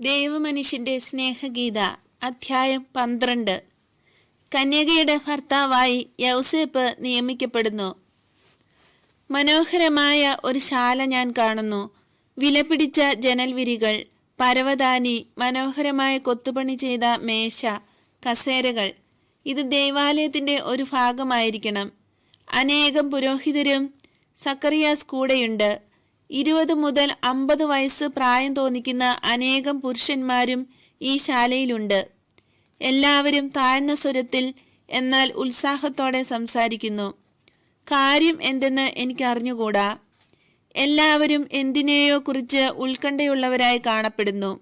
ദൈവമനുഷ്യന്റെ സ്നേഹഗീത അധ്യായം പന്ത്രണ്ട്. കന്യകയുടെ ഭർത്താവായി യൗസേപ്പ് നിയമിക്കപ്പെടുന്നു. മനോഹരമായ ഒരു ശാല ഞാൻ കാണുന്നു. വിലപിടിച്ച ജനൽവിരികൾ പരവതാനി മനോഹരമായ കൊത്തുപണി ചെയ്ത മേശ കസേരകൾ. ഇത് ദൈവാലയത്തിന്റെ ഒരു ഭാഗമായിരിക്കണം. അനേകം പുരോഹിതരും സക്കറിയാസ് കൂടെയുണ്ട്. ഇരുപത് മുതൽ അമ്പത് വയസ്സ് പ്രായം തോന്നിക്കുന്ന അനേകം പുരുഷന്മാരും ഈ ശാലയിലുണ്ട്. എല്ലാവരും താഴ്ന്ന സ്വരത്തിൽ എന്നാൽ ഉത്സാഹത്തോടെ സംസാരിക്കുന്നു. കാര്യം എന്തെന്ന് എനിക്കറിഞ്ഞുകൂടാ എല്ലാവരും എന്തിനെയോ കുറിച്ച് ഉത്കണ്ഠയുള്ളവരായി കാണപ്പെടുന്നു.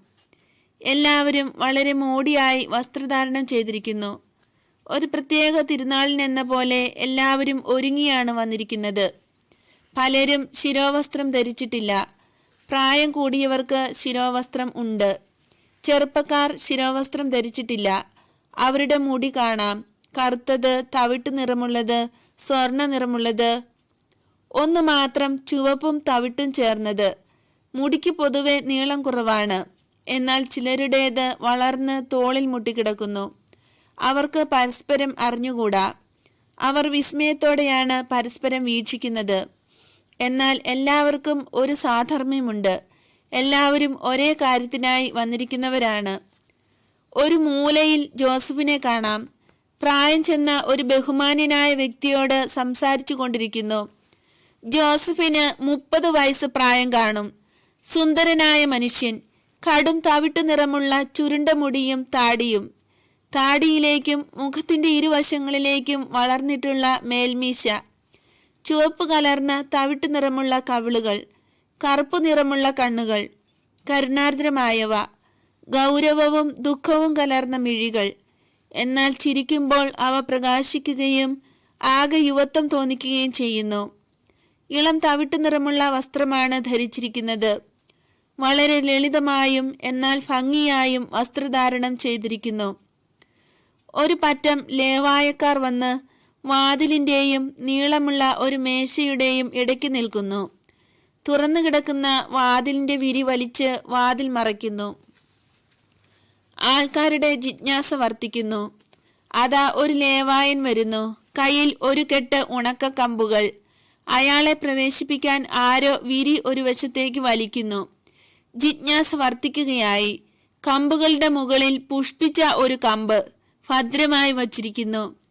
എല്ലാവരും വളരെ മോടിയായി വസ്ത്രധാരണം ചെയ്തിരിക്കുന്നു. ഒരു പ്രത്യേക തിരുനാളിനെന്ന പോലെ എല്ലാവരും ഒരുങ്ങിയാണ് വന്നിരിക്കുന്നത്. പലരും ശിരോവസ്ത്രം ധരിച്ചിട്ടില്ല. പ്രായം കൂടിയവർക്ക് ശിരോവസ്ത്രം ഉണ്ട്. ചെറുപ്പക്കാർ ശിരോവസ്ത്രം ധരിച്ചിട്ടില്ല. അവരുടെ മുടി കാണാം. കറുത്തത് തവിട്ട് നിറമുള്ളത് സ്വർണ നിറമുള്ളത്. ഒന്ന് മാത്രം ചുവപ്പും തവിട്ടും ചേർന്നത്. മുടിക്ക് പൊതുവെ നീളം കുറവാണ്. എന്നാൽ ചിലരുടേത് വളർന്ന് തോളിൽ മുട്ടിക്കിടക്കുന്നു. അവർക്ക് പരസ്പരം അറിഞ്ഞുകൂടാ. അവർ വിസ്മയത്തോടെയാണ് പരസ്പരം വീക്ഷിക്കുന്നത്. എന്നാൽ എല്ലാവർക്കും ഒരു സാധർമ്മ്യമുണ്ട്. എല്ലാവരും ഒരേ കാര്യത്തിനായി വന്നിരിക്കുന്നവരാണ്. ഒരു മൂലയിൽ ജോസഫിനെ കാണാം. പ്രായം ചെന്ന ഒരു ബഹുമാന്യനായ വ്യക്തിയോട് സംസാരിച്ചു കൊണ്ടിരിക്കുന്നു. ജോസഫിന് മുപ്പത് വയസ്സ് പ്രായം കാണും. സുന്ദരനായ മനുഷ്യൻ. കടും തവിട്ടു നിറമുള്ള ചുരുണ്ട മുടിയും താടിയും. താടിയിലേക്കും മുഖത്തിന്റെ ഇരുവശങ്ങളിലേക്കും വളർന്നിട്ടുള്ള മേൽമീശ. ചുവപ്പ് കലർന്ന തവിട്ട് നിറമുള്ള കവിളുകൾ കറുപ്പ് നിറമുള്ള കണ്ണുകൾ കരുണാർദ്രമായവ ഗൗരവവും ദുഃഖവും കലർന്ന മിഴികൾ. എന്നാൽ ചിരിക്കുമ്പോൾ അവ പ്രകാശിക്കുകയും ആകെ യുവത്വം തോന്നിക്കുകയും ചെയ്യുന്നു. ഇളം തവിട്ട് നിറമുള്ള വസ്ത്രമാണ് ധരിച്ചിരിക്കുന്നത്. വളരെ ലളിതമായും എന്നാൽ ഭംഗിയായും വസ്ത്രധാരണം ചെയ്തിരിക്കുന്നു. ഒരു പറ്റം ലേവായക്കാർ വന്ന് വാതിലിന്റെയും നീളമുള്ള ഒരു മേശയുടെയും ഇടയ്ക്ക് നിൽക്കുന്നു. തുറന്നു കിടക്കുന്ന വാതിലിന്റെ വിരി വലിച്ച് വാതിൽ മറയ്ക്കുന്നു. ആൾക്കാരുടെ ജിജ്ഞാസ വർദ്ധിക്കുന്നു അതാ ഒരു ലേവായൻ വരുന്നു. കയ്യിൽ ഒരു കെട്ട് ഉണക്ക കമ്പുകൾ അയാളെ പ്രവേശിപ്പിക്കാൻ ആരോ വിരി ഒരു വശത്തേക്ക് വലിക്കുന്നു. ജിജ്ഞാസ വർദ്ധിക്കുകയായി കമ്പുകളുടെ മുകളിൽ പുഷ്പിച്ച ഒരു കമ്പ് ഭദ്രമായി വച്ചിരിക്കുന്നു.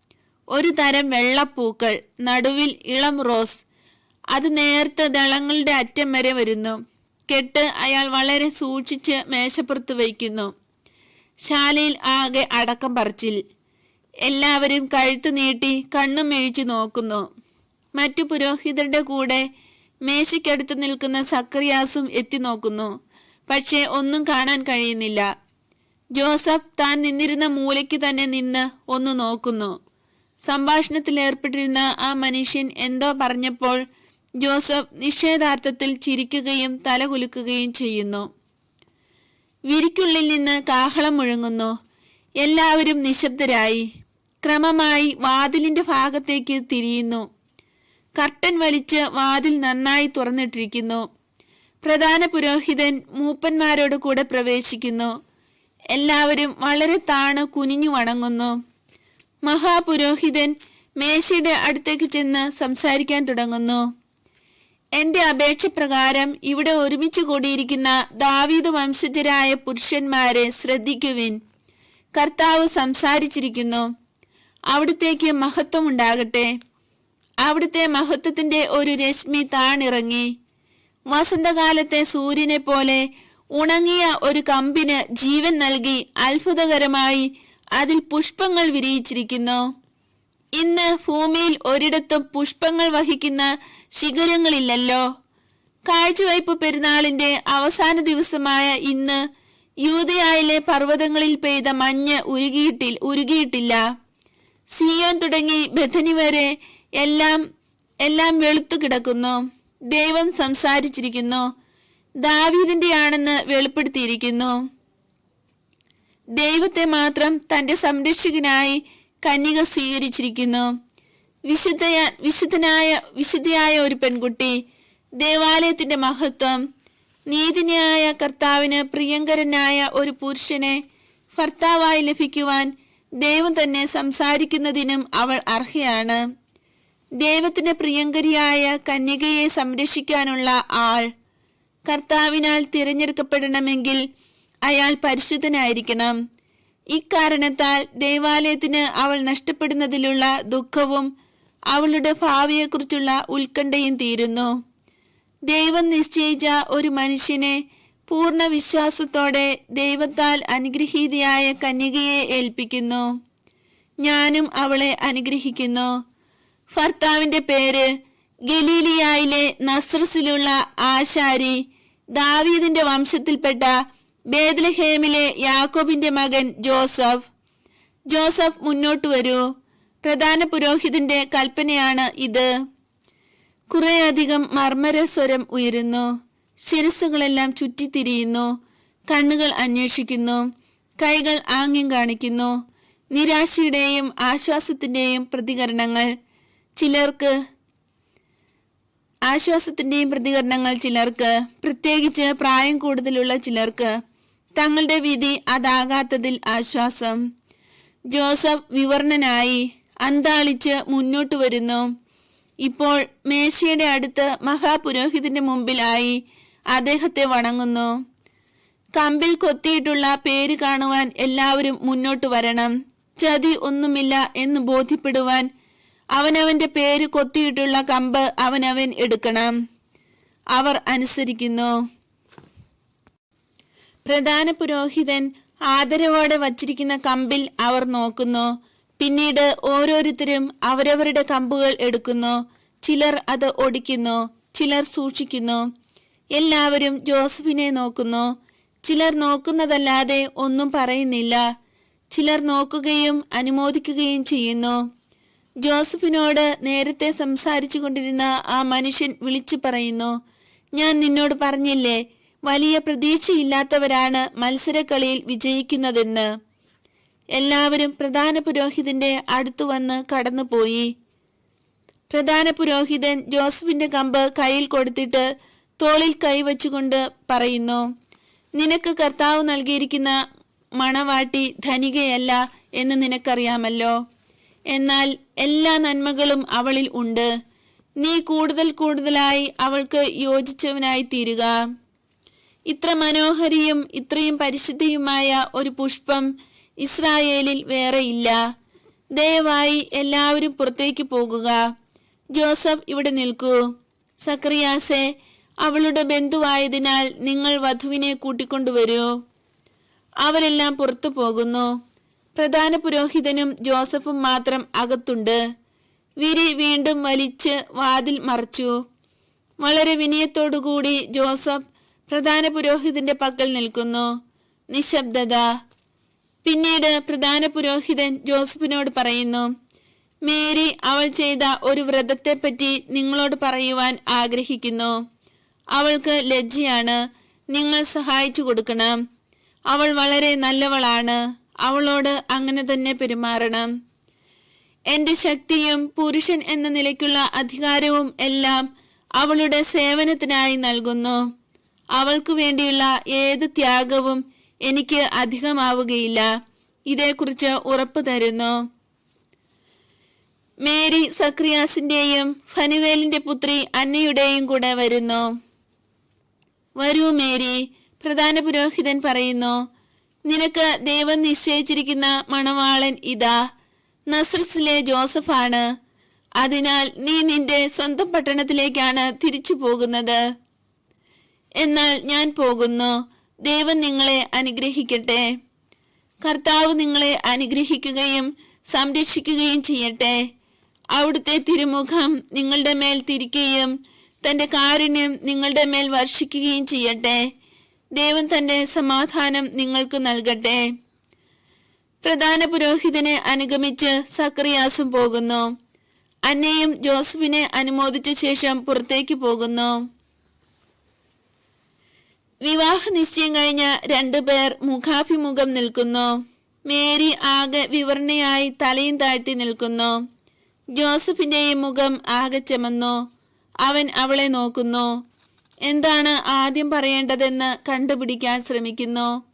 ഒരു തരം വെള്ളപ്പൂക്കൾ നടുവിൽ ഇളം റോസ്. അത് നേർത്ത ദളങ്ങളുടെ അറ്റം വരെ വരുന്നു. കെട്ട് അയാൾ വളരെ സൂക്ഷിച്ച് മേശപ്പുറത്ത് വയ്ക്കുന്നു. ശാലയിൽ ആകെ അടക്കം പറച്ചിൽ. എല്ലാവരും കഴുത്തു നീട്ടി കണ്ണും മെഴിച്ചു നോക്കുന്നു. മറ്റു പുരോഹിതരുടെ കൂടെ മേശയ്ക്കടുത്ത് നിൽക്കുന്ന സക്രിയാസും എത്തി നോക്കുന്നു. പക്ഷേ ഒന്നും കാണാൻ കഴിയുന്നില്ല. ജോസഫ് താൻ നിന്നിരുന്ന മൂലയ്ക്ക് തന്നെ നിന്ന് ഒന്ന് നോക്കുന്നു. സംഭാഷണത്തിൽ ഏർപ്പെട്ടിരുന്ന ആ മനുഷ്യൻ എന്തോ പറഞ്ഞപ്പോൾ ജോസഫ് നിഷേധാർത്ഥത്തിൽ ചിരിക്കുകയും തലകുലുക്കുകയും ചെയ്യുന്നു. വിരിക്കുള്ളിൽ നിന്ന് കാഹളം മുഴങ്ങുന്നു. എല്ലാവരും നിശബ്ദരായി. ക്രമമായി വാതിലിന്റെ ഭാഗത്തേക്ക് തിരിയുന്നു. കർട്ടൻ വലിച്ച് വാതിൽ നന്നായി തുറന്നിട്ടിരിക്കുന്നു. പ്രധാന പുരോഹിതൻ മൂപ്പന്മാരോട് കൂടെ പ്രവേശിക്കുന്നു. എല്ലാവരും വളരെ താണു കുനിഞ്ഞു വണങ്ങുന്നു. മഹാപുരോഹിതൻ മേശയുടെ അടുത്തേക്ക് ചെന്ന് സംസാരിക്കാൻ തുടങ്ങുന്നു. എന്റെ അപേക്ഷ പ്രകാരം ഇവിടെ ഒരുമിച്ച് കൂടിയിരിക്കുന്ന ദാവീദ് വംശജരായ പുരുഷന്മാരെ ശ്രദ്ധിക്കുവിൻ. കർത്താവ് സംസാരിച്ചിരിക്കുന്നു. അവിടുത്തേക്ക് മഹത്വം ഉണ്ടാകട്ടെ. അവിടുത്തെ മഹത്വത്തിന്റെ ഒരു രശ്മി താണിറങ്ങി. വസന്തകാലത്തെ സൂര്യനെ പോലെ ഉണങ്ങിയ ഒരു കമ്പിന് ജീവൻ നൽകി അത്ഭുതകരമായി അതിൽ പുഷ്പങ്ങൾ വിരിയിച്ചിരിക്കുന്നു. ഇന്ന് ഭൂമിയിൽ ഒരിടത്തും പുഷ്പങ്ങൾ വഹിക്കുന്ന ശിഖരങ്ങളില്ലല്ലോ. കാഴ്ചവയ്പ് പെരുന്നാളിന്റെ അവസാന ദിവസമായ ഇന്ന് യൂതയായിലെ പർവതങ്ങളിൽ പെയ്ത മഞ്ഞ് ഉരുകിയിട്ടിൽ ഉരുകിയിട്ടില്ല. സിയോൻ തുടങ്ങി ബഥനി വരെ എല്ലാം എല്ലാം വെളുത്തു കിടക്കുന്നു. ദൈവം സംസാരിച്ചിരിക്കുന്നു. ദാവീദിന്റെ ആണെന്ന് വെളിപ്പെടുത്തിയിരിക്കുന്നു. ദൈവത്തെ മാത്രം തന്റെ സംരക്ഷകനായി കന്യക സ്വീകരിച്ചിരിക്കുന്നു. വിശുദ്ധയ വിശുദ്ധനായ വിശുദ്ധയായ ഒരു പെൺകുട്ടി ദേവാലയത്തിന്റെ മഹത്വം നീതിന്യായ കർത്താവിന് പ്രിയങ്കരനായ ഒരു പുരുഷനെ ഭർത്താവായി ലഭിക്കുവാൻ ദൈവം തന്നെ സംസാരിക്കുന്നതിനും അവൾ അർഹയാണ്. ദൈവത്തിന്റെ പ്രിയങ്കരിയായ കന്യകയെ സംരക്ഷിക്കാനുള്ള ആൾ കർത്താവിനാൽ തിരഞ്ഞെടുക്കപ്പെടണമെങ്കിൽ അയാൾ പരിശുദ്ധനായിരിക്കണം. ഇക്കാരണത്താൽ ദേവാലയത്തിന് അവൾ നഷ്ടപ്പെടുന്നതിലുള്ള ദുഃഖവും അവളുടെ ഭാവിയെക്കുറിച്ചുള്ള ഉത്കണ്ഠയും തീരുന്നു. ദൈവം നിശ്ചയിച്ച ഒരു മനുഷ്യനെ പൂർണ വിശ്വാസത്തോടെ ദൈവത്താൽ അനുഗ്രഹീതയായ കന്യകയെ ഏൽപ്പിക്കുന്നു. ഞാനും അവളെ അനുഗ്രഹിക്കുന്നു. ഭർത്താവിന്റെ പേര് ഗലീലിയായിലെ നസ്രസിലുള്ള ആശാരി ദാവീദിന്റെ വംശത്തിൽപ്പെട്ട ബേദ്ലഹേമിലെ യാക്കോബിന്റെ മകൻ ജോസഫ്. ജോസഫ് മുന്നോട്ട് വരൂ. പ്രധാന പുരോഹിതന്റെ കൽപ്പനയാണ് ഇത്. കുറേയധികം മർമ്മരസ്വരം ഉയരുന്നു. ശിരസ്സുകളെല്ലാം ചുറ്റിത്തിരിയുന്നു. കണ്ണുകൾ അന്വേഷിക്കുന്നു. കൈകൾ ആംഗ്യം കാണിക്കുന്നു. നിരാശയുടെയും ആശ്വാസത്തിന്റെയും പ്രതികരണങ്ങൾ ചിലർക്ക് ആശ്വാസത്തിന്റെയും പ്രതികരണങ്ങൾ ചിലർക്ക് പ്രത്യേകിച്ച് പ്രായം കൂടുതലുള്ള ചിലർക്ക് തങ്ങളുടെ വിധി അതാകാത്തതിൽ ആശ്വാസം. ജോസഫ് വിവർണനായി അന്താളിച്ച് മുന്നോട്ട് വരുന്നു. ഇപ്പോൾ മേശയുടെ അടുത്ത് മഹാപുരോഹിതന്റെ മുമ്പിലായി അദ്ദേഹത്തെ വണങ്ങുന്നു. കമ്പിൽ കൊത്തിയിട്ടുള്ള പേര് കാണുവാൻ എല്ലാവരും മുന്നോട്ട് വരണം. ചതി ഒന്നുമില്ല എന്ന് ബോധ്യപ്പെടുവാൻ അവനവന്റെ പേര് കൊത്തിയിട്ടുള്ള കമ്പ് അവനവൻ എടുക്കണം. അവർ അനുസരിക്കുന്നു. പ്രധാന പുരോഹിതൻ ആദരവോടെ വച്ചിരിക്കുന്ന കമ്പിൽ അവർ നോക്കുന്നു. പിന്നീട് ഓരോരുത്തരും അവരവരുടെ കമ്പുകൾ എടുക്കുന്നു. ചിലർ അത് ഒടിക്കുന്നു ചിലർ സൂക്ഷിക്കുന്നു. എല്ലാവരും ജോസഫിനെ നോക്കുന്നു. ചിലർ നോക്കുന്നതല്ലാതെ ഒന്നും പറയുന്നില്ല. ചിലർ നോക്കുകയും അനുമോദിക്കുകയും ചെയ്യുന്നു. ജോസഫിനോട് നേരത്തെ സംസാരിച്ചു കൊണ്ടിരുന്ന ആ മനുഷ്യൻ വിളിച്ചു പറയുന്നു ഞാൻ നിന്നോട് പറഞ്ഞില്ലേ വലിയ പ്രതീക്ഷയില്ലാത്തവരാണ് മത്സരക്കളിയിൽ വിജയിക്കുന്നതെന്ന്. എല്ലാവരും പ്രധാന പുരോഹിതന്റെ അടുത്തു വന്ന് കടന്നുപോയി. പ്രധാന പുരോഹിതൻ ജോസഫിന്റെ കമ്പ് കയ്യിൽ കൊടുത്തിട്ട് തോളിൽ കൈവച്ചുകൊണ്ട് പറയുന്നു നിനക്ക് കർത്താവ് നൽകിയിരിക്കുന്ന മണവാട്ടി ധനികയല്ല എന്ന് നിനക്കറിയാമല്ലോ. എന്നാൽ എല്ലാ നന്മകളും അവളിൽ ഉണ്ട്. നീ കൂടുതൽ കൂടുതലായി അവൾക്ക് യോജിച്ചവനായി തീരുക ഇത്ര മനോഹരിയും ഇത്രയും പരിശുദ്ധിയുമായ ഒരു പുഷ്പം ഇസ്രായേലിൽ വേറെയില്ല ദയവായി എല്ലാവരും പുറത്തേക്ക് പോകുക. ജോസഫ് ഇവിടെ നിൽക്കൂ. സക്രിയാസെ അവളുടെ ബന്ധുവായതിനാൽ നിങ്ങൾ വധുവിനെ കൂട്ടിക്കൊണ്ടുവരൂ. അവരെല്ലാം പുറത്തു പോകുന്നു. പ്രധാന പുരോഹിതനും ജോസഫും മാത്രം അകത്തുണ്ട്. വിരി വീണ്ടും വലിച്ച് വാതിൽ മറച്ചു. വളരെ വിനയത്തോടുകൂടി ജോസഫ് പ്രധാന പുരോഹിതന്റെ പക്കൽ നിൽക്കുന്നു. നിശബ്ദത. പിന്നീട് പ്രധാന പുരോഹിതൻ ജോസഫിനോട് പറയുന്നു മേരി അവൾ ചെയ്ത ഒരു വ്രതത്തെപ്പറ്റി നിങ്ങളോട് പറയുവാൻ ആഗ്രഹിക്കുന്നു. അവൾക്ക് ലജ്ജയാണ്. നിങ്ങൾ സഹായിച്ചു കൊടുക്കണം. അവൾ വളരെ നല്ലവളാണ്. അവളോട് അങ്ങനെ തന്നെ പെരുമാറണം. എന്റെ ശക്തിയും പുരുഷൻ എന്ന നിലയ്ക്കുള്ള അധികാരവും എല്ലാം അവളുടെ സേവനത്തിനായി നൽകുന്നു. അവൾക്കു വേണ്ടിയുള്ള ഏത് ത്യാഗവും എനിക്ക് അധികമാവുകയില്ല. ഇതേക്കുറിച്ച് ഉറപ്പു തരുന്നു. മേരി സക്രിയാസിന്റെയും ഫനുവേലിന്റെ പുത്രി അന്നയുടെയും കൂടെ വരുന്നു. വരൂ മേരി പ്രധാന പുരോഹിതൻ പറയുന്നു നിനക്ക് ദൈവം നിശ്ചയിച്ചിരിക്കുന്ന മണവാളൻ ഇതാ നസ്രസിലെ ജോസഫാണ്. അതിനാൽ നീ നിന്റെ സ്വന്തം പട്ടണത്തിലേക്കാണ് തിരിച്ചു പോകുന്നത്. എന്നാൽ ഞാൻ പോകുന്നു. ദൈവം നിങ്ങളെ അനുഗ്രഹിക്കട്ടെ. കർത്താവ് നിങ്ങളെ അനുഗ്രഹിക്കുകയും സംരക്ഷിക്കുകയും ചെയ്യട്ടെ. അവിടുത്തെ തിരുമുഖം നിങ്ങളുടെ മേൽ തിരിക്കുകയും തന്റെ കാരുണ്യം നിങ്ങളുടെ മേൽ വർഷിക്കുകയും ചെയ്യട്ടെ. ദൈവം തന്റെ സമാധാനം നിങ്ങൾക്ക് നൽകട്ടെ. പ്രധാന പുരോഹിതനെ അനുഗമിച്ച് സക്രിയാസും പോകുന്നു. അന്നയും ജോസഫിനെ അനുമോദിച്ച ശേഷം പുറത്തേക്ക് പോകുന്നു. വിവാഹ നിശ്ചയം കഴിഞ്ഞ രണ്ടുപേർ മുഖാഭിമുഖം നിൽക്കുന്നു. മേരി ആകെ വിവരണയായി തലയും താഴ്ത്തി നിൽക്കുന്നു. ജോസഫിന്റെയും മുഖം ആകെ ചെമന്നു. അവൻ അവളെ നോക്കുന്നു. എന്താണ് ആദ്യം പറയേണ്ടതെന്ന് കണ്ടുപിടിക്കാൻ ശ്രമിക്കുന്നു.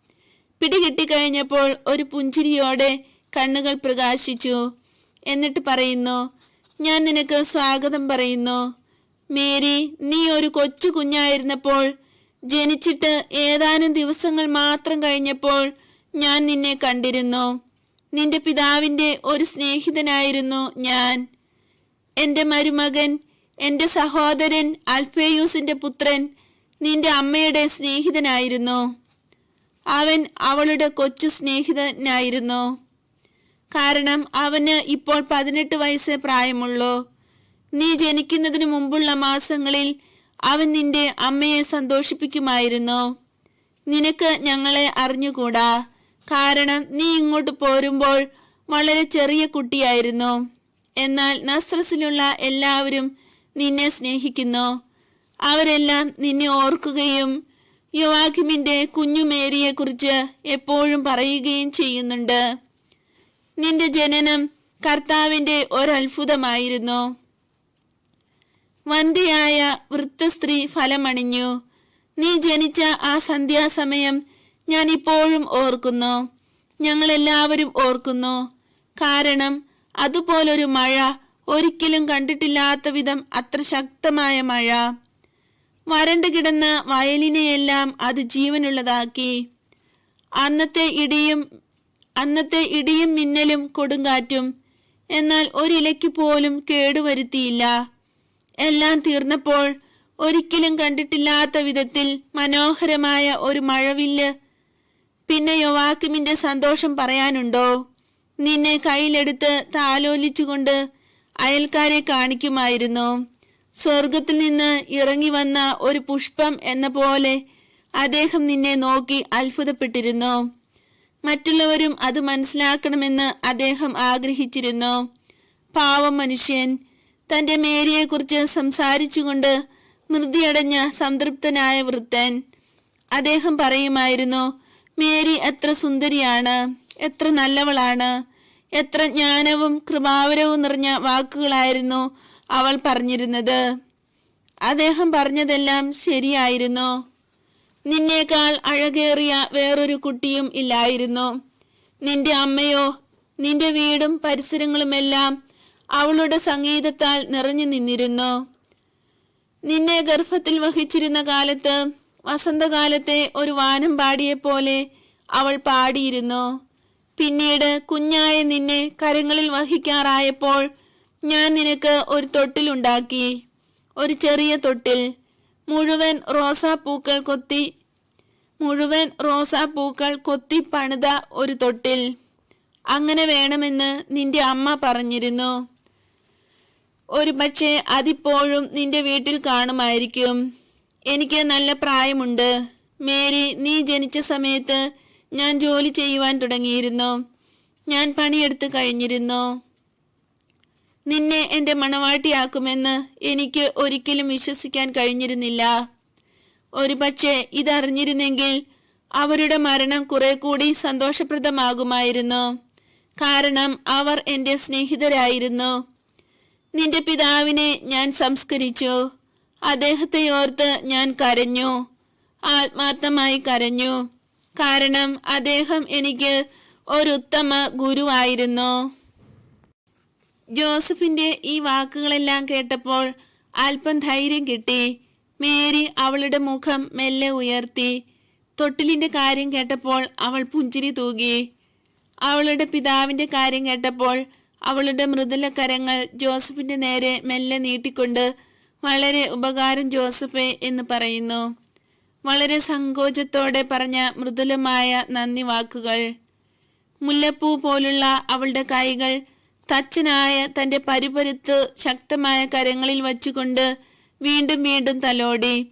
പിടികിട്ടിക്കഴിഞ്ഞപ്പോൾ ഒരു പുഞ്ചിരിയോടെ കണ്ണുകൾ പ്രകാശിച്ചു. എന്നിട്ട് പറയുന്നു ഞാൻ നിനക്ക് സ്വാഗതം പറയുന്നു. മേരി നീ ഒരു കൊച്ചു കുഞ്ഞായിരുന്നപ്പോൾ ജനിച്ചിട്ട് ഏതാനും ദിവസങ്ങൾ മാത്രം കഴിഞ്ഞപ്പോൾ ഞാൻ നിന്നെ കണ്ടിരുന്നു. നിന്റെ പിതാവിന്റെ ഒരു സ്നേഹിതനായിരുന്നു ഞാൻ. എന്റെ മരുമകൻ എന്റെ സഹോദരൻ അൽഫേയൂസിന്റെ പുത്രൻ നിന്റെ അമ്മയുടെ സ്നേഹിതനായിരുന്നു. അവൻ അവളുടെ കൊച്ചു സ്നേഹിതനായിരുന്നു. കാരണം അവന് ഇപ്പോൾ പതിനെട്ട് വയസ്സേ പ്രായമുള്ളൂ. നീ ജനിക്കുന്നതിന് മുമ്പുള്ള മാസങ്ങളിൽ അവൻ നിന്റെ അമ്മയെ സന്തോഷിപ്പിക്കുമായിരുന്നു. നിനക്ക് ഞങ്ങളെ അറിഞ്ഞുകൂടാ? കാരണം നീ ഇങ്ങോട്ട് പോരുമ്പോൾ വളരെ ചെറിയ കുട്ടിയായിരുന്നു. എന്നാൽ നസ്രസിലുള്ള എല്ലാവരും നിന്നെ സ്നേഹിക്കുന്നു. അവരെല്ലാം നിന്നെ ഓർക്കുകയും യുവാഖിമിന്റെ കുഞ്ഞുമേരിയെക്കുറിച്ച് എപ്പോഴും പറയുകയും ചെയ്യുന്നുണ്ട്. നിന്റെ ജനനം കർത്താവിന്റെ ഒരത്ഭുതമായിരുന്നു. വന്ധ്യയായ വൃത്തസ്ത്രീ ഫലമണിഞ്ഞു. നീ ജനിച്ച ആ സന്ധ്യാസമയം ഞാൻ ഇപ്പോഴും ഓർക്കുന്നു. ഞങ്ങളെല്ലാവരും ഓർക്കുന്നു. കാരണം അതുപോലൊരു മഴ ഒരിക്കലും കണ്ടിട്ടില്ലാത്ത വിധം അത്ര ശക്തമായ മഴ. വരണ്ടു കിടന്ന വയലിനെയെല്ലാം അത് ജീവനുള്ളതാക്കി. അന്നത്തെ ഇടിയും അന്നത്തെ ഇടിയും മിന്നലും കൊടുങ്കാറ്റും എന്നാൽ ഒരിലയ്ക്ക് പോലും കേടുവരുത്തിയില്ല. എല്ലാം തീർന്നപ്പോൾ ഒരിക്കലും കണ്ടിട്ടില്ലാത്ത വിധത്തിൽ മനോഹരമായ ഒരു മഴവില്ല്. പിന്നെ യോവാക്കിമിന്റെ സന്തോഷം പറയാനുണ്ടോ? നിന്നെ കയ്യിലെടുത്ത് താലോലിച്ചുകൊണ്ട് അയൽക്കാരെ കാണിക്കുമായിരുന്നു. സ്വർഗത്തിൽ നിന്ന് ഇറങ്ങി വന്ന ഒരു പുഷ്പം എന്ന പോലെ അദ്ദേഹം നിന്നെ നോക്കി അത്ഭുതപ്പെട്ടിരുന്നു. മറ്റുള്ളവരും അത് മനസ്സിലാക്കണമെന്ന് അദ്ദേഹം ആഗ്രഹിച്ചിരുന്നു. പാവം മനുഷ്യൻ തന്റെ മേരിയെക്കുറിച്ച് സംസാരിച്ചുകൊണ്ട് മൃതിയടഞ്ഞ സംതൃപ്തനായ വൃത്തൻ അദ്ദേഹം പറയുമായിരുന്നു മേരി എത്ര സുന്ദരിയാണ് എത്ര നല്ലവളാണ് എത്ര ജ്ഞാനവും കൃപാവരവും നിറഞ്ഞ വാക്കുകളായിരുന്നു അവൾ പറഞ്ഞിരുന്നത്. അദ്ദേഹം പറഞ്ഞതെല്ലാം ശരിയായിരുന്നു. നിന്നേക്കാൾ അഴകേറിയ വേറൊരു കുട്ടിയും ഇല്ലായിരുന്നു. നിന്റെ അമ്മയോ നിന്റെ വീടും പരിസരങ്ങളുമെല്ലാം അവളുടെ സംഗീതത്താൽ നിറഞ്ഞു നിന്നിരുന്നു. നിന്നെ ഗർഭത്തിൽ വഹിച്ചിരുന്ന കാലത്ത് വസന്തകാലത്തെ ഒരു വാനം പാടിയെപ്പോലെ അവൾ പാടിയിരുന്നു. പിന്നീട് കുഞ്ഞായ നിന്നെ കരങ്ങളിൽ വഹിക്കാറായപ്പോൾ ഞാൻ നിനക്ക് ഒരു തൊട്ടിലുണ്ടാക്കി ഒരു ചെറിയ തൊട്ടിൽ മുഴുവൻ റോസാപ്പൂക്കൾ കൊത്തി മുഴുവൻ റോസാപ്പൂക്കൾ കൊത്തി പണിത ഒരു തൊട്ടിൽ. അങ്ങനെ വേണമെന്ന് നിന്റെ അമ്മ പറഞ്ഞിരുന്നു. ഒരു പക്ഷേ അതിപ്പോഴും നിന്റെ വീട്ടിൽ കാണുമായിരിക്കും. എനിക്ക് നല്ല പ്രായമുണ്ട്. മേരി നീ ജനിച്ച സമയത്ത് ഞാൻ ജോലി ചെയ്യുവാൻ തുടങ്ങിയിരുന്നു. ഞാൻ പണിയെടുത്ത് കഴിഞ്ഞിരുന്നു. നിന്നെ എന്റെ മണവാട്ടിയാക്കുമെന്ന് എനിക്ക് ഒരിക്കലും വിശ്വസിക്കാൻ കഴിഞ്ഞിരുന്നില്ല. ഒരുപക്ഷെ ഇതറിഞ്ഞിരുന്നെങ്കിൽ അവരുടെ മരണം കുറെ കൂടി സന്തോഷപ്രദമാകുമായിരുന്നു. കാരണം അവർ എന്റെ സ്നേഹിതരായിരുന്നു. നിന്റെ പിതാവിനെ ഞാൻ സംസ്കരിച്ചു. അദ്ദേഹത്തെ ഓർത്ത് ഞാൻ കരഞ്ഞു. ആത്മാർത്ഥമായി കരഞ്ഞു. കാരണം അദ്ദേഹം എനിക്ക് ഒരു ഉത്തമ ഗുരുവായിരുന്നു. ജോസഫിന്റെ ഈ വാക്കുകളെല്ലാം കേട്ടപ്പോൾ അല്പം ധൈര്യം കിട്ടി. മേരി അവളുടെ മുഖം മെല്ലെ ഉയർത്തി. തൊട്ടിലിന്റെ കാര്യം കേട്ടപ്പോൾ അവൾ പുഞ്ചിരി തൂകി. അവളുടെ പിതാവിന്റെ കാര്യം കേട്ടപ്പോൾ അവളുടെ മൃദുല കരങ്ങൾ ജോസഫിന്റെ നേരെ മെല്ലെ നീട്ടിക്കൊണ്ട് വളരെ ഉപകാരം ജോസഫെ എന്ന് പറയുന്നു. വളരെ സങ്കോചത്തോടെ പറഞ്ഞ മൃദുലമായ നന്ദി വാക്കുകൾ. മുല്ലപ്പൂ പോലുള്ള അവളുടെ കൈകൾ തച്ചനായ തന്റെ പരിപരുത്ത് ശക്തമായ കരങ്ങളിൽ വച്ചുകൊണ്ട് വീണ്ടും വീണ്ടും തലോടി.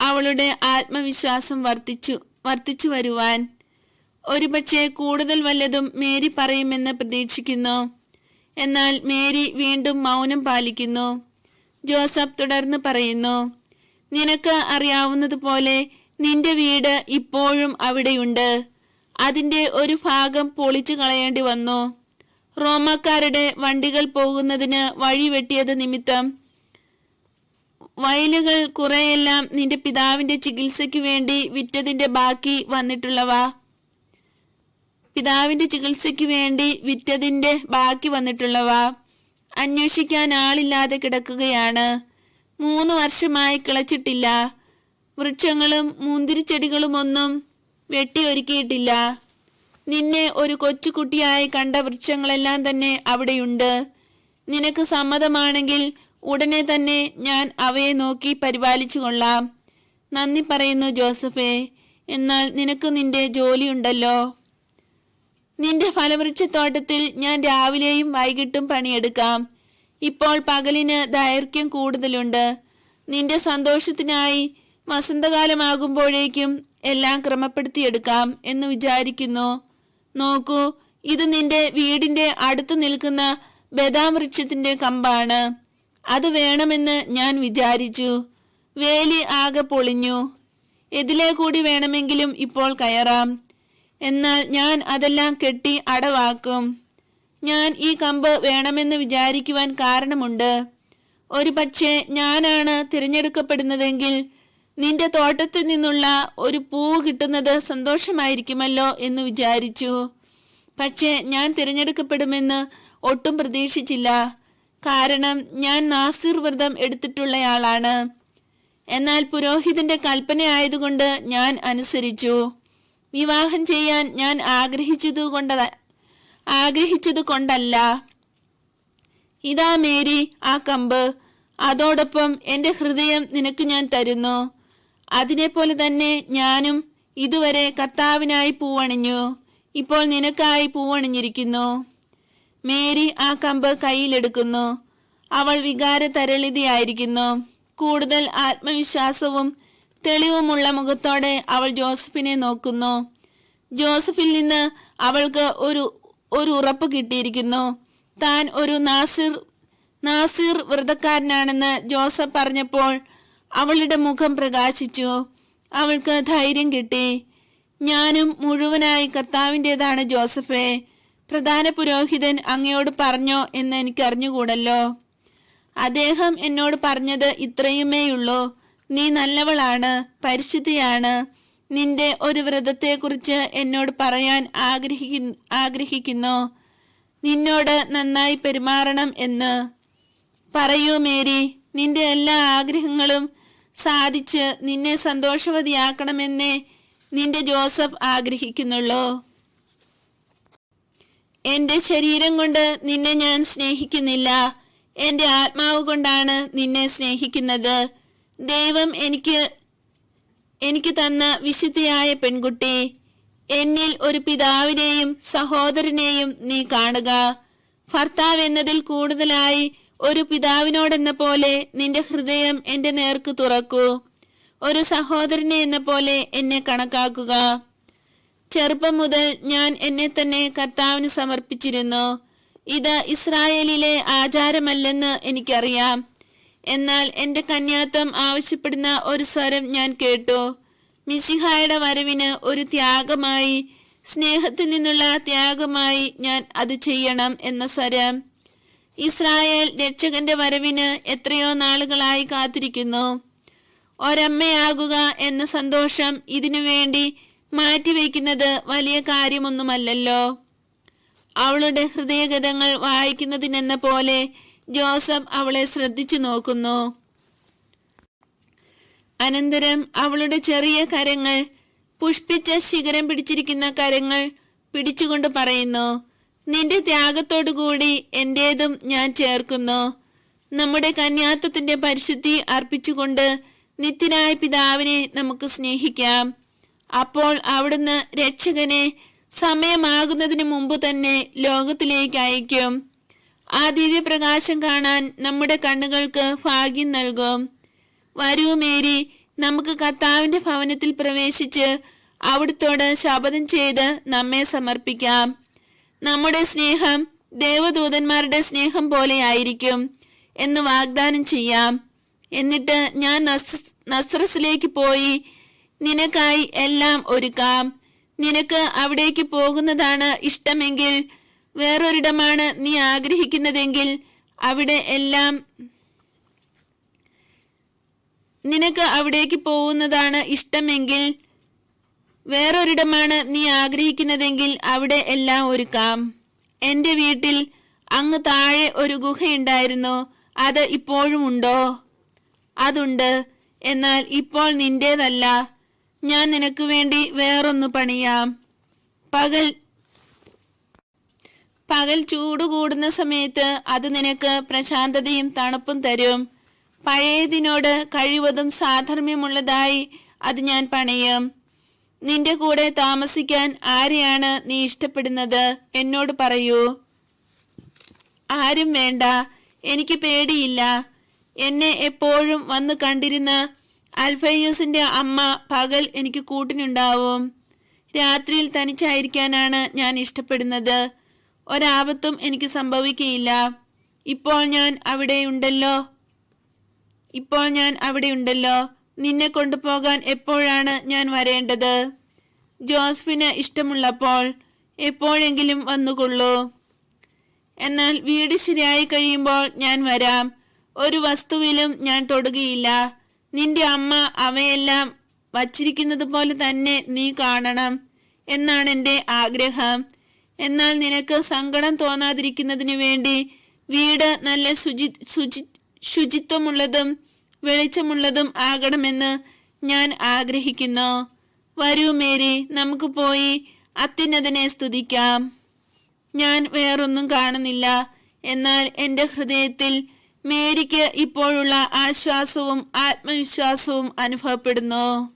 അവളുടെ ആത്മവിശ്വാസം വർദ്ധിച്ചു വർദ്ധിച്ചു വരുവാൻ. ഒരുപക്ഷെ കൂടുതൽ വല്ലതും മേരി പറയുമെന്ന് പ്രതീക്ഷിക്കുന്നു. എന്നാൽ മേരി വീണ്ടും മൗനം പാലിക്കുന്നു. ജോസഫ് തുടർന്ന് പറയുന്നു നിനക്ക് അറിയാവുന്നതുപോലെ നിന്റെ വീട് ഇപ്പോഴും അവിടെയുണ്ട്. അതിന്റെ ഒരു ഭാഗം പൊളിച്ചു കളയേണ്ടി വന്നു. റോമക്കാരുടെ വണ്ടികൾ പോകുന്നതിന് വഴി വെട്ടിയത് നിമിത്തം വയലുകൾ കുറെയെല്ലാം നിന്റെ പിതാവിന്റെ ചികിത്സയ്ക്ക് വേണ്ടി വിറ്റതിന്റെ ബാക്കി വന്നിട്ടുള്ളവ. പിതാവിന്റെ ചികിത്സയ്ക്ക് വേണ്ടി വിറ്റതിന്റെ ബാക്കി വന്നിട്ടുള്ളവ അന്വേഷിക്കാൻ ആളില്ലാതെ കിടക്കുകയാണ്. മൂന്ന് വർഷമായി കിളച്ചിട്ടില്ല. വൃക്ഷങ്ങളും മുന്തിരിച്ചെടികളുമൊന്നും വെട്ടി ഒരുക്കിയിട്ടില്ല. നിന്നെ ഒരു കൊച്ചുകുട്ടിയായി കണ്ട വൃക്ഷങ്ങളെല്ലാം തന്നെ അവിടെയുണ്ട്. നിനക്ക് സമ്മതമാണെങ്കിൽ ഉടനെ തന്നെ ഞാൻ അവയെ നോക്കി പരിപാലിച്ചു കൊള്ളാം. നന്ദി പറയുന്നു ജോസഫേ. എന്നാൽ നിനക്ക് നിന്റെ ജോലിയുണ്ടല്ലോ. നിന്റെ ഫലവൃക്ഷത്തോട്ടത്തിൽ ഞാൻ രാവിലെയും വൈകിട്ടും പണിയെടുക്കാം. ഇപ്പോൾ പകലിന് ദൈർഘ്യം കൂടുതലുണ്ട്. നിന്റെ സന്തോഷത്തിനായി വസന്തകാലമാകുമ്പോഴേക്കും എല്ലാം ക്രമപ്പെടുത്തിയെടുക്കാം എന്ന് വിചാരിക്കുന്നു. നോക്കൂ ഇത് നിന്റെ വീടിന്റെ അടുത്ത് നിൽക്കുന്ന ബദാം വൃക്ഷത്തിന്റെ കമ്പാണ്. അത് വേണമെന്ന് ഞാൻ വിചാരിച്ചു. വേലി ആകെ പൊളിഞ്ഞു. എതിലേ കൂടി വേണമെങ്കിലും ഇപ്പോൾ കയറാം. എന്നാൽ ഞാൻ അതെല്ലാം കെട്ടി അടവാക്കും. ഞാൻ ഈ കമ്പ് വേണമെന്ന് വിചാരിക്കുവാൻ കാരണമുണ്ട്. ഒരു പക്ഷേ ഞാനാണ് തിരഞ്ഞെടുക്കപ്പെടുന്നതെങ്കിൽ നിന്റെ തോട്ടത്തിൽ നിന്നുള്ള ഒരു പൂ കിട്ടുന്നത് സന്തോഷമായിരിക്കുമല്ലോ എന്ന് വിചാരിച്ചു. പക്ഷേ ഞാൻ തിരഞ്ഞെടുക്കപ്പെടുമെന്ന് ഒട്ടും പ്രതീക്ഷിച്ചില്ല. കാരണം ഞാൻ നാസിർ വ്രതം എടുത്തിട്ടുള്ളയാളാണ്. എന്നാൽ പുരോഹിതന്റെ കൽപ്പനയായതുകൊണ്ട് ഞാൻ അനുസരിച്ചു. വിവാഹം ചെയ്യാൻ ഞാൻ ആഗ്രഹിച്ചത് കൊണ്ട ആഗ്രഹിച്ചത് കൊണ്ടല്ല ഇതാ മേരി ആ കമ്പ്. അതോടൊപ്പം എന്റെ ഹൃദയം നിനക്ക് ഞാൻ തരുന്നു. അതിനെപ്പോലെ തന്നെ ഞാനും ഇതുവരെ കർത്താവിനായി പൂവണിഞ്ഞു. ഇപ്പോൾ നിനക്കായി പൂവണിഞ്ഞിരിക്കുന്നു. മേരി ആ കമ്പ് കയ്യിലെടുക്കുന്നു. അവൾ വികാര തരളിതയായിരിക്കുന്നു കൂടുതൽ ആത്മവിശ്വാസവും തെളിവുമുള്ള മുഖത്തോടെ അവൾ ജോസഫിനെ നോക്കുന്നു. ജോസഫിൽ നിന്ന് അവൾക്ക് ഒരു ഒരു ഉറപ്പ് കിട്ടിയിരിക്കുന്നു. താൻ ഒരു നാസിർ നാസിർ വ്രതക്കാരനാണെന്ന് ജോസഫ് പറഞ്ഞപ്പോൾ അവളുടെ മുഖം പ്രകാശിച്ചു. അവൾക്ക് ധൈര്യം കിട്ടി. ഞാനും മുഴുവനായി കർത്താവിന്റെതാണ് ജോസഫേ. പ്രധാന പുരോഹിതൻ അങ്ങയോട് പറഞ്ഞോ എന്ന് എനിക്കറിഞ്ഞുകൂടല്ലോ. അദ്ദേഹം എന്നോട് പറഞ്ഞത് ഇത്രയുമേയുള്ളൂ. നീ നല്ലവളാണ് പരിശുദ്ധിയാണ്. നിന്റെ ഒരു വ്രതത്തെക്കുറിച്ച് എന്നോട് പറയാൻ ആഗ്രഹിക്കു ആഗ്രഹിക്കുന്നു. നിന്നോട് നന്നായി പെരുമാറണം എന്ന്. പറയൂ മേരി നിന്റെ എല്ലാ ആഗ്രഹങ്ങളും സാധിച്ച് നിന്നെ സന്തോഷവതിയാക്കണമെന്നേ നിന്റെ ജോസഫ് ആഗ്രഹിക്കുന്നുള്ളൂ. എന്റെ ശരീരം കൊണ്ട് നിന്നെ ഞാൻ സ്നേഹിക്കുന്നില്ല. എന്റെ ആത്മാവ് കൊണ്ടാണ് നിന്നെ സ്നേഹിക്കുന്നത്. ദൈവം എനിക്ക് എനിക്ക് തന്ന വിശുദ്ധിയായ പെൺകുട്ടി എന്നിൽ ഒരു പിതാവിനെയും സഹോദരനെയും നീ കാണുക. ഭർത്താവ് എന്നതിൽ കൂടുതലായി ഒരു പിതാവിനോടെന്ന പോലെ നിന്റെ ഹൃദയം എന്റെ നേർക്ക് തുറക്കൂ. ഒരു സഹോദരനെ എന്ന പോലെ എന്നെ കണക്കാക്കുക. ചെറുപ്പം മുതൽ ഞാൻ എന്നെ തന്നെ കർത്താവിന് സമർപ്പിച്ചിരുന്നു. ഇത് ഇസ്രായേലിലെ ആചാരമല്ലെന്ന് എനിക്കറിയാം. എന്നാൽ എന്റെ കന്യാത്വം ആവശ്യപ്പെടുന്ന ഒരു സ്വരം ഞാൻ കേട്ടു. മിശിഹായുടെ വരവിന് ഒരു ത്യാഗമായി സ്നേഹത്തിൽ നിന്നുള്ള ത്യാഗമായി ഞാൻ അത് ചെയ്യണം എന്ന സ്വരം. ഇസ്രായേൽ രക്ഷകന്റെ വരവിന് എത്രയോ നാളുകളായി കാത്തിരിക്കുന്നു. ഒരമ്മയാകുക എന്ന സന്തോഷം ഇതിനു വേണ്ടി മാറ്റിവെക്കുന്നത് വലിയ കാര്യമൊന്നുമല്ലല്ലോ. അവളുടെ ഹൃദയഗതങ്ങൾ വായിക്കുന്നതിനെന്ന പോലെ ജോസഫ് അവളെ ശ്രദ്ധിച്ചു നോക്കുന്നു. അനന്തരം അവളുടെ ചെറിയ കരങ്ങൾ പുഷ്പിച്ച ശിഖരം പിടിച്ചിരിക്കുന്ന കരങ്ങൾ പിടിച്ചുകൊണ്ട് പറയുന്നു നിന്റെ ത്യാഗത്തോടുകൂടി എന്റേതും ഞാൻ ചേർക്കുന്നു. നമ്മുടെ കന്യാത്വത്തിന്റെ പരിശുദ്ധി അർപ്പിച്ചുകൊണ്ട് നിത്യനായ പിതാവിനെ നമുക്ക് സ്നേഹിക്കാം. അപ്പോൾ അവിടുന്ന് രക്ഷകനെ സമയമാകുന്നതിന് മുമ്പ് തന്നെ ലോകത്തിലേക്ക് അയക്കും ആ ദിവ്യപ്രകാശം കാണാൻ നമ്മുടെ കണ്ണുകൾക്ക് ഭാഗ്യം നൽകും. വരൂ മേരി നമുക്ക് കർത്താവിന്റെ ഭവനത്തിൽ പ്രവേശിച്ച് അവിടുത്തോട് ശപഥം ചെയ്ത് നമ്മെ സമർപ്പിക്കാം. നമ്മുടെ സ്നേഹം ദേവദൂതന്മാരുടെ സ്നേഹം പോലെയായിരിക്കും എന്ന് വാഗ്ദാനം ചെയ്യാം. എന്നിട്ട് ഞാൻ നസ് നസ്രസിലേക്ക് പോയി നിനക്കായി എല്ലാം ഒരുക്കാം. നിനക്ക് അവിടേക്ക് പോകുന്നതാണ് ഇഷ്ടമെങ്കിൽ വേറൊരിടമാണ് നീ ആഗ്രഹിക്കുന്നതെങ്കിൽ അവിടെ എല്ലാം നിനക്ക് അവിടേക്ക് പോകുന്നതാണ് ഇഷ്ടമെങ്കിൽ വേറൊരിടമാണ് നീ ആഗ്രഹിക്കുന്നതെങ്കിൽ അവിടെ എല്ലാം ഒരുക്കാം. എന്റെ വീട്ടിൽ അങ്ങ് താഴെ ഒരു ഗുഹയുണ്ടായിരുന്നു. അത് ഇപ്പോഴും ഉണ്ടോ? അതുണ്ട്. എന്നാൽ ഇപ്പോൾ നിന്റേതല്ല. ഞാൻ നിനക്ക് വേണ്ടി വേറൊന്ന് പണിയാം. പകൽ പകൽ ചൂട് കൂടുന്ന സമയത്ത് അത് നിനക്ക് പ്രശാന്തതയും തണുപ്പും തരും. പഴയതിനോട് കഴിവതും സാധർമ്യമുള്ളതായി അത് ഞാൻ പണയും. നിന്റെ കൂടെ താമസിക്കാൻ ആരെയാണ് നീ ഇഷ്ടപ്പെടുന്നത്? എന്നോട് പറയൂ. ആരും വേണ്ട. എനിക്ക് പേടിയില്ല. എന്നെ എപ്പോഴും വന്ന് കണ്ടിരുന്ന അൽഫയൂസിന്റെ അമ്മ പകൽ എനിക്ക് കൂട്ടിനുണ്ടാവും. രാത്രിയിൽ തനിച്ചായിരിക്കാനാണ് ഞാൻ ഇഷ്ടപ്പെടുന്നത്. ഒരാപത്തും എനിക്ക് സംഭവിക്കയില്ല. ഇപ്പോൾ ഞാൻ അവിടെയുണ്ടല്ലോ. ഇപ്പോൾ ഞാൻ അവിടെയുണ്ടല്ലോ. നിന്നെ കൊണ്ടുപോകാൻ എപ്പോഴാണ് ഞാൻ വരേണ്ടത്? ജോസഫിന് ഇഷ്ടമുള്ളപ്പോൾ എപ്പോഴെങ്കിലും വന്നുകൊള്ളൂ. എന്നാൽ വീട് ശരിയായി കഴിയുമ്പോൾ ഞാൻ വരാം. ഒരു വസ്തുവിലും ഞാൻ തൊടുകയില്ല. നിന്റെ അമ്മ അവയെല്ലാം വച്ചിരിക്കുന്നത് പോലെ തന്നെ നീ കാണണം എന്നാണ് എന്റെ ആഗ്രഹം. എന്നാൽ നിനക്ക് സങ്കടം തോന്നാതിരിക്കുന്നതിന് വേണ്ടി വീട് നല്ല ശുചി ശുചി ശുചിത്വമുള്ളതും വെളിച്ചമുള്ളതും ആകണമെന്ന് ഞാൻ ആഗ്രഹിക്കുന്നു. വരൂ മേരി നമുക്ക് പോയി അത്യുന്നതനെ സ്തുതിക്കാം. ഞാൻ വേറൊന്നും കാണുന്നില്ല. എന്നാൽ എന്റെ ഹൃദയത്തിൽ മേരിക്ക് ഇപ്പോഴുള്ള ആശ്വാസവും ആത്മവിശ്വാസവും അനുഭവപ്പെടുന്നു.